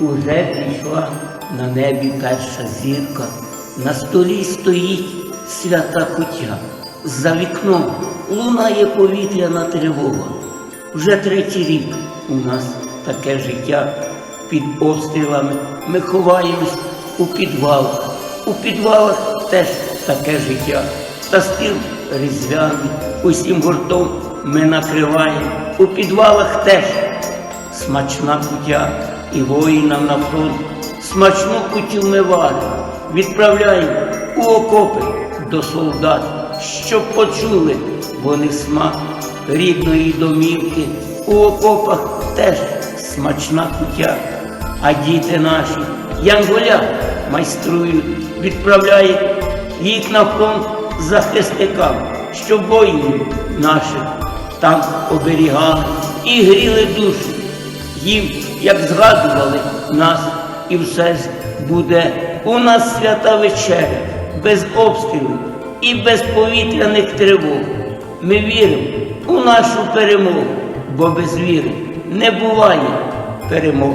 Уже пішла на небі перша зірка, на столі стоїть свята кутя. За вікном лунає повітряна тривога. Вже третій рік у нас таке життя. Під обстрілами ми ховаємось у підвалах. У підвалах теж таке життя. Та стіл різдвяний, усім гуртом ми накриваємо. У підвалах теж смачна кутя і воїнам на фронт. Смачну кутю ми варимо, відправляємо у окопи до солдат, щоб почули вони смак рідної домівки. У окопах теж смачна кутя, а діти наші янголя майструють, відправляють їх на фронт захисникам, щоб воїнів наших там оберігали і гріли душу їм, як згадували нас, і все буде у нас свята вечеря, без обстрілів і без повітряних тривог. Ми віримо у нашу перемогу, бо без віри не буває перемог.